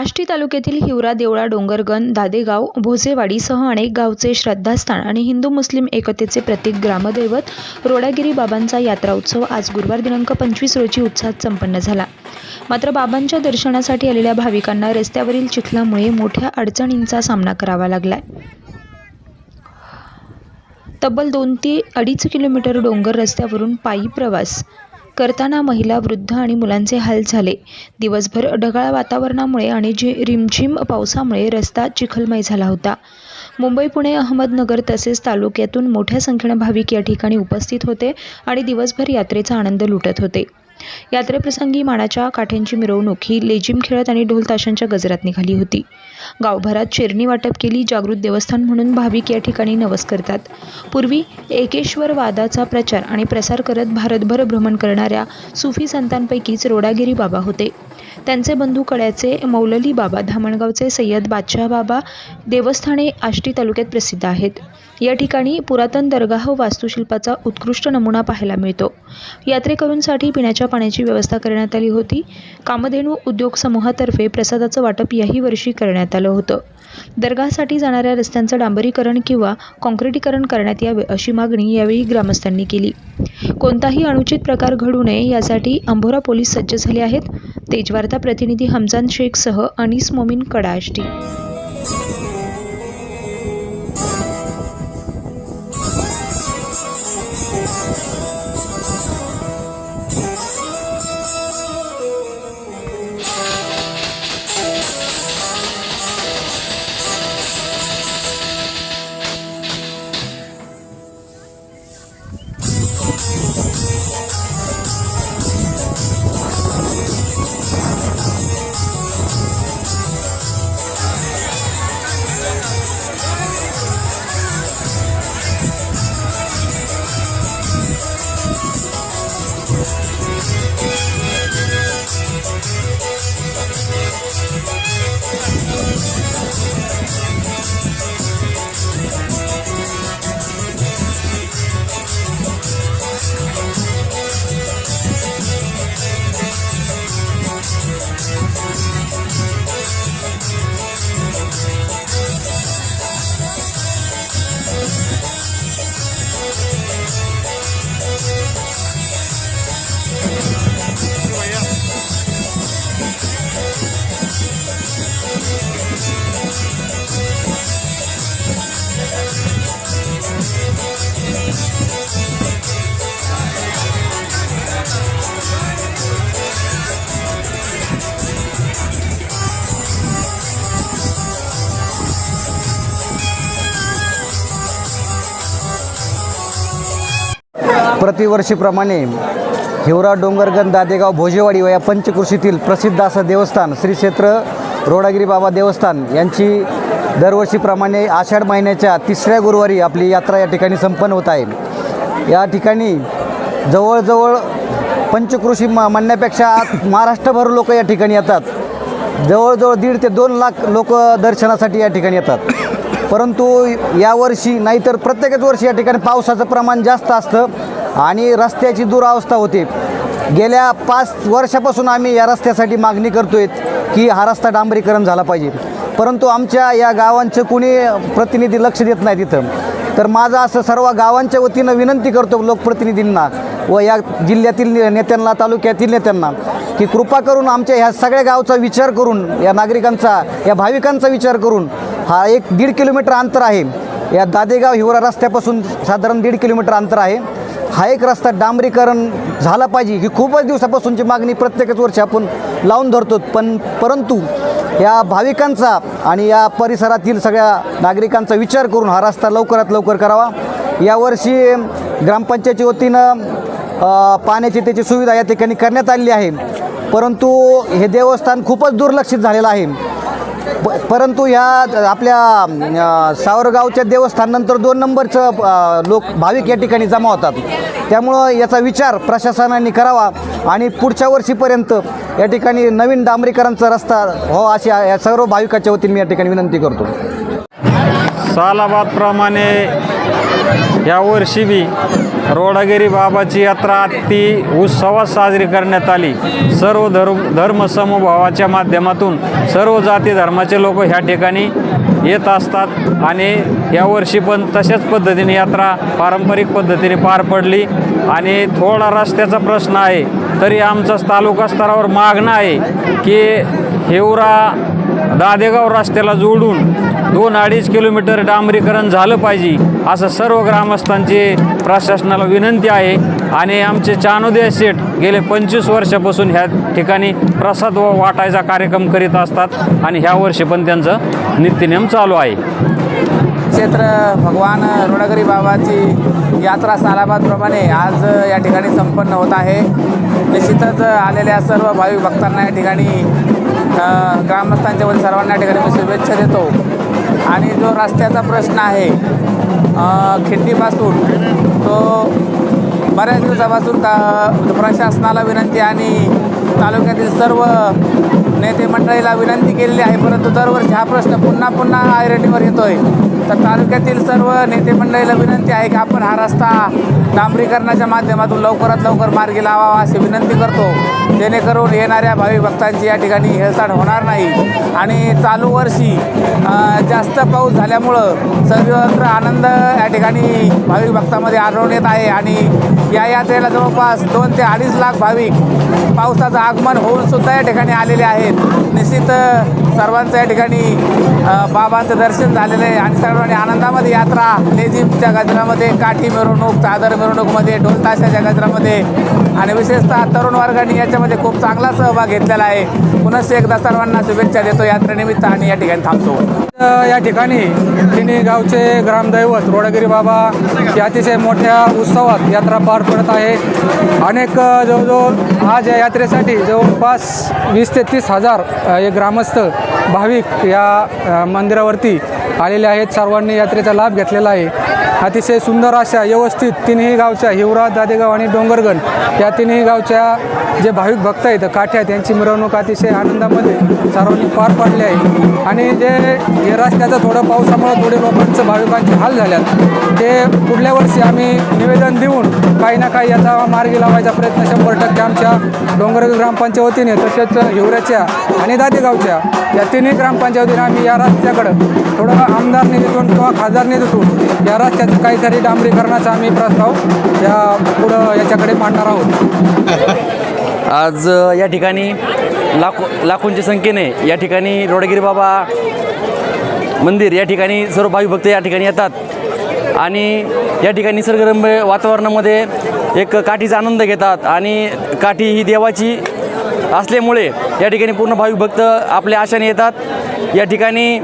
आष्टी तालुक्यातील हिवरा देवळा डोंगरगण दादेगाव भोसेवाडीसह अनेक गावचे श्रद्धास्थान आणि हिंदू मुस्लिम एकतेचे प्रतीक ग्रामदैवत रोडागिरी बाबांचा यात्रा उत्सव आज गुरुवार दिनांक पंचवीस रोजी उत्साहात संपन्न झाला. मात्र बाबांच्या दर्शनासाठी आलेल्या भाविकांना रस्त्यावरील चिखलामुळे मोठ्या अडचणींचा सामना करावा लागलाय. तब्बल दोन ते अडीच किलोमीटर डोंगर रस्त्यावरून पायी प्रवास करताना महिला वृद्ध आणि मुलांचे हाल झाले. दिवसभर ढगाळ वातावरणामुळे आणि झि रिमझिम पावसामुळे रस्ता चिखलमय झाला होता. मुंबई पुणे अहमदनगर तसेच तालुक्यातून मोठ्या संख्येनं भाविक या ठिकाणी उपस्थित होते आणि दिवसभर यात्रेचा आनंद लुटत होते. यात्रेप्रसंगी मानाच्या काठ्यांची मिरवणूक ही लेझिम खेळत आणि ढोल ताशांच्या गजरात निघाली होती. गावभरात चेरणी वाटप केली जागृत देवस्थान म्हणून भाविक या ठिकाणी नवस करतात. पूर्वी एकेश्वर वादाचा प्रचार आणि प्रसार करत भारतभर भ्रमण करणाऱ्या सुफी संतांपैकीच रोडागिरी बाबा होते. त्यांचे बंधू कड्याचे मौलली बाबा धामणगावचे सय्यद बादशाह बाबा देवस्थाने आष्टी तालुक्यात प्रसिद्ध आहेत. या ठिकाणी पुरातन दर्गाह वास्तुशिल्पाचा उत्कृष्ट नमुना पाहायला मिळतो. यात्रेकरूंसाठी पिण्याच्या पाण्याची व्यवस्था करण्यात आली होती. कामधेनू उद्योग समूहातर्फे प्रसादाचं वाटप याही वर्षी करण्यात आलं होतं. दर्गासाठी जाणाऱ्या रस्त्यांचं डांबरीकरण किंवा काँक्रिटीकरण करण्यात यावे अशी मागणी यावेळी ग्रामस्थांनी केली. कोणताही अनुचित प्रकार घडू नये यासाठी अंभोरा पोलीस सज्ज झाले आहेत. तेजवार्ता प्रतिनिधी हमजान शेखसह अनीस मोमीन कडाष्टी. प्रतिवर्षीप्रमाणे हिवरा डोंगरगण दादेगाव भोजेवाडी व या पंचकृषीतील प्रसिद्ध असं देवस्थान श्री क्षेत्र रोडागिरी बाबा देवस्थान यांची दरवर्षीप्रमाणे आषाढ महिन्याच्या तिसऱ्या गुरुवारी आपली यात्रा या ठिकाणी संपन्न होत आहे. या ठिकाणी जवळजवळ पंचकृषी म म्हणण्यापेक्षा महाराष्ट्रभर लोक या ठिकाणी येतात. जवळजवळ दीड ते दोन लाख लोक दर्शनासाठी या ठिकाणी येतात. परंतु यावर्षी नाहीतर प्रत्येकच वर्षी या ठिकाणी पावसाचं प्रमाण जास्त असतं. आणि रस्त्याची दुरावस्था होते. गेल्या पाच वर्षापासून आम्ही या रस्त्यासाठी मागणी करतोय की हा रस्ता डांबरीकरण झाला पाहिजे. परंतु आमच्या या गावांचं कुणी प्रतिनिधी लक्ष देत नाही तिथं. तर माझं असं सर्व गावांच्या वतीनं विनंती करतो लोकप्रतिनिधींना व या जिल्ह्यातील नेत्यांना तालुक्यातील नेत्यांना की कृपा करून आमच्या ह्या सगळ्या गावचा विचार करून या नागरिकांचा या भाविकांचा विचार करून हा एक दीड किलोमीटर अंतर आहे. या दादेगाव हिवरा रस्त्यापासून साधारण दीड किलोमीटर अंतर आहे. हा एक रस्ता डांबरीकरण झाला पाहिजे ही खूपच दिवसापासूनची मागणी प्रत्येकच वर्षी आपण लावून धरतो. पण परंतु या भाविकांचा आणि या परिसरातील सगळ्या नागरिकांचा विचार करून हा रस्ता लवकरात लवकर करावा. यावर्षी ग्रामपंचायती वतीनं पाण्याची त्याची सुविधा या ठिकाणी करण्यात आलेली आहे. परंतु हे देवस्थान खूपच दुर्लक्षित झालेलं आहे. प- परंतु ह्या आपल्या सावरगावच्या देवस्थाननंतर दोन नंबरचं लोक भाविक या ठिकाणी जमा होतात. त्यामुळं याचा विचार प्रशासनाने करावा आणि पुढच्या वर्षीपर्यंत या ठिकाणी नवीन डांबरीकरांचा रस्ता हो अशी या सर्व भाविकाच्या वतीने मी या ठिकाणी विनंती करतो. सालाबादप्रमाणे यावर्षी बी रोडागिरी बाबाची यात्रा अति उत्सवात साजरी करण्यात आली. सर्व धर्म धर्म समभावाच्या माध्यमातून सर्व जाती धर्माचे लोक ह्या ठिकाणी येत असतात आणि यावर्षी पण तशाच पद्धतीने यात्रा पारंपरिक पद्धतीने पार पडली आणि थोडा रस्त्याचा प्रश्न आहे तरी आमचा तालुका स्तरावर मागणं आहे की हिवरा दादेगाव रस्त्याला जोडून दोन अडीच किलोमीटर डांबरीकरण झालं पाहिजे असं सर्व ग्रामस्थांची प्रशासनाला विनंती आहे. आणि आमचे चानोदय शेठ गेले पंचवीस वर्षापासून ह्या ठिकाणी प्रसाद व वाटायचा कार्यक्रम करीत असतात आणि ह्या वर्षी पण त्यांचं नित्यनेम चालू आहे. क्षेत्र भगवान रुणगरी बाबाची यात्रा सालाबादप्रमाणे आज या ठिकाणी संपन्न होत आहे. निश्चितच आलेल्या सर्व भाविक भक्तांना या ठिकाणी ग्रामस्थांच्या वतीने सर्वांना ठिकाणी मी शुभेच्छा देतो. आणि जो रस्त्याचा प्रश्न आहे खिंडीपासून तो बऱ्याच दिवसापासून का म्हणजे प्रशासनाला विनंती आणि तालुक्यातील सर्व नेते मंडळीला विनंती केलेली आहे परंतु दरवर्षी हा प्रश्न पुन्हा पुन्हा आयरेटीवर येतो आहे तर तालुक्यातील सर्व नेते मंडळीला विनंती आहे की आपण हा रस्ता डांबरीकरणाच्या माध्यमातून लवकरात लवकर मार्गी लावावा अशी विनंती करतो. जेणेकरून येणाऱ्या भावी भक्तांची या ठिकाणी हेळसाड होणार नाही. आणि चालू वर्षी जास्त पाऊस झाल्यामुळं सर्वत्र आनंद या ठिकाणी भाविक भक्तामध्ये आढळून येत आहे. आणि या यात्रेला जवळपास दोन ते अडीच लाख भाविक पावसाचं आगमन होऊन सुद्धा या ठिकाणी आलेले आहेत. निश्चित सर्वांचं या ठिकाणी बाबांचं दर्शन झालेलं आहे. आणि सर्वांनी आनंदामध्ये यात्रा लेझिमच्या गजरामध्ये काठी मिरवणूक चादर मिरवणूकमध्ये ढोलताशाच्या गजरामध्ये आणि विशेषतः तरुण वर्गाने याच्यामध्ये खूप चांगला सहभाग घेतलेला आहे. पुनश्च एकदा सर्वांना शुभेच्छा देतो. यात्रेनिमित्त आणि या ठिकाणी थांबतो. या ठिकाणी तिन्ही गावचे ग्रामदैवत रोडगिरी बाबा या अतिशय मोठ्या उत्सवात यात्रा पार पडत आहे अनेक जवळजवळ आज या यात्रेसाठी जवळपास वीस ते तीस हजार हे ग्रामस्थ भाविक या मंदिरावरती आलेले आहेत. सर्वांनी यात्रेचा लाभ घेतलेला आहे. अतिशय सुंदर अशा व्यवस्थित तिन्ही गावच्या हिवरा दादेगाव आणि डोंगरगण या तिन्ही गावच्या जे भाविक भक्त आहेत काठ्या आहेत यांची मिरवणूक अतिशय आनंदामध्ये सर्वांनी पार पाडली आहे. आणि जे हे रस्त्याचं थोडं पावसामुळं थोडे लोकांचं भाविकांचे हाल झाल्यात ते पुढल्या वर्षी आम्ही निवेदन देऊन काही ना काही याचा मार्गी लावायचा प्रयत्न शंभर टक्के आमच्या डोंगरगड ग्रामपंचायत वतीने तसेच हिवऱ्याच्या आणि दादेगावच्या या तिन्ही ग्रामपंचायतीने आम्ही या रस्त्याकडं थोडं आमदार निधीतून किंवा खासदार निधीतून या रस्त्याचं काहीतरी डांबरीकरणाचा आम्ही प्रस्ताव या पुढं याच्याकडे मांडणार आहोत. आज या ठिकाणी लाखो लाखोंच्या संख्येने या ठिकाणी रोडगिरी बाबा मंदिर या ठिकाणी सर्व भावी भक्त या ठिकाणी येतात. आणि या ठिकाणी निसर्गरम्य वातावरणामध्ये एक काठीचा आनंद घेतात आणि काठी ही देवाची असल्यामुळे या ठिकाणी पूर्ण भाविक भक्त आपल्या आशाने येतात. या ठिकाणी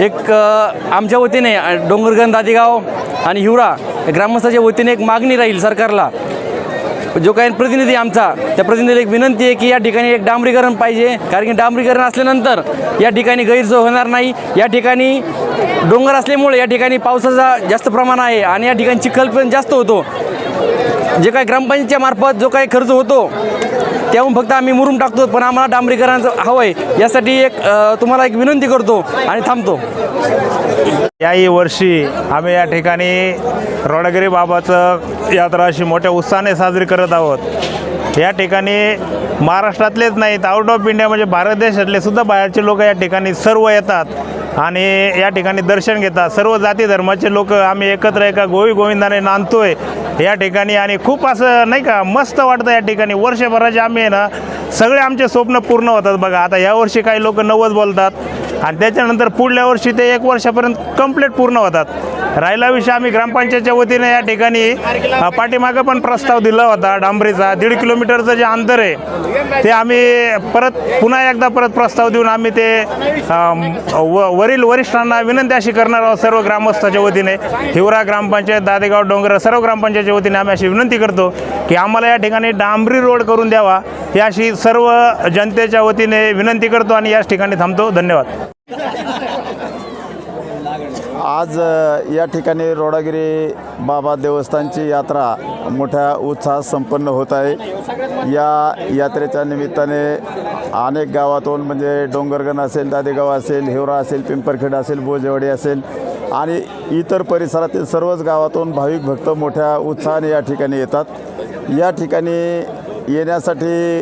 एक आमच्या वतीने डोंगरगण दादेगाव आणि हिवरा ग्रामस्थाच्या वतीने एक मागणी राहील सरकारला. जो काही प्रतिनिधी आमचा त्या प्रतिनिधीला एक विनंती आहे की या ठिकाणी एक डांबरीकरण पाहिजे. कारण की डांबरीकरण असल्यानंतर या ठिकाणी गैरसोय होणार नाही. या ठिकाणी डोंगर असल्यामुळे या ठिकाणी पावसाचा जास्त प्रमाण आहे आणि या ठिकाणी चिखल पण जास्त होतो. जे काही ग्रामपंचायतच्या मार्फत जो काही खर्च होतो त्याहून फक्त आम्ही मुरून टाकतो पण आम्हाला डांबरीकरांचं हवं आहे यासाठी एक तुम्हाला एक विनंती करतो आणि थांबतो. याही वर्षी आम्ही या ठिकाणी रोडगिरी बाबाचं यात्रा अशी मोठ्या उत्साहाने साजरी करत आहोत. या ठिकाणी महाराष्ट्रातलेच नाहीत आउट ऑफ इंडिया म्हणजे भारत देशातले सुद्धा बाहेरचे लोक या ठिकाणी सर्व येतात. आणि या ठिकाणी दर्शन घेतात सर्व जाती धर्माचे लोक आम्ही एकत्र एका गोवी गोविंदाने नांदतोय या ठिकाणी आणि खूप असं नाही का मस्त वाटतं या ठिकाणी. वर्षभराचे आम्ही आहे ना सगळे आमचे स्वप्न पूर्ण होतात बघा. आता यावर्षी काही लोक नवस बोलतात. आणि त्याच्यानंतर पुढल्या वर्षी ते एक वर्षापर्यंत कंप्लीट पूर्ण होतात. राहिला विषय आम्ही ग्रामपंचायतच्या वतीने या ठिकाणी पाठीमागं पण प्रस्ताव दिला होता डांबरीचा. दीड किलोमीटरचं जे अंतर आहे ते आम्ही परत पुन्हा एकदा परत प्रस्ताव देऊन आम्ही ते व वरील वरिष्ठांना विनंती अशी करणार आहोत सर्व ग्रामस्थाच्या वतीने. हिवरा ग्रामपंचायत दादेगाव डोंगर सर्व ग्रामपंचायतच्या वतीने आम्ही अशी विनंती करतो की आम्हाला या ठिकाणी डांबरी रोड करून द्यावा. ही अशी सर्व जनतेच्या वतीने विनंती करतो आणि याच ठिकाणी थांबतो. धन्यवाद. आज या ठिकाणी रोडागिरी बाबा देवस्थानची यात्रा मोठ्या उत्साहात संपन्न होत आहे. या यात्रेच्या निमित्ताने अनेक गावातून म्हणजे डोंगरगण असेल दादेगाव असेल हिवरा असेल पिंपरखेड असेल बोजेवाडी असेल आणि इतर परिसरातील सर्वच गावातून भाविक भक्त मोठ्या उत्साहाने या ठिकाणी येतात. या ठिकाणी येण्यासाठी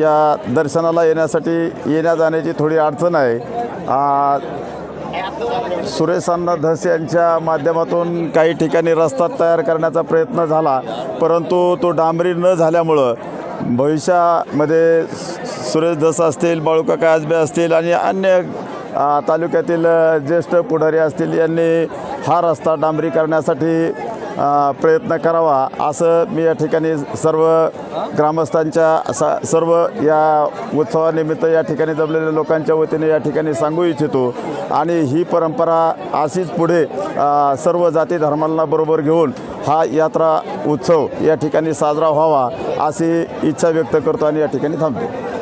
या दर्शनाला येण्यासाठी येण्या जाण्याची थोडी अडचण आहे. सुरेशांना धस यांच्या माध्यमातून काही ठिकाणी रस्ता तयार करण्याचा प्रयत्न झाला परंतु तो डांबरी न झाल्यामुळं भविष्यामध्ये सुरेश धस असतील बाळुका काजबे असतील आणि अन्य तालुक्यातील ज्येष्ठ पुढारी असतील यांनी हा रस्ता डांबरी करण्यासाठी प्रयत्न करावा. असं मी या ठिकाणी सर्व ग्रामस्थांच्या सा सर्व या उत्सवानिमित्त या ठिकाणी जमलेल्या लोकांच्या वतीने या ठिकाणी सांगू इच्छितो. आणि ही परंपरा अशीच पुढे सर्व जाती धर्मांना बरोबर घेऊन हा यात्रा उत्सव या ठिकाणी साजरा व्हावा अशी इच्छा व्यक्त करतो आणि या ठिकाणी थांबतो.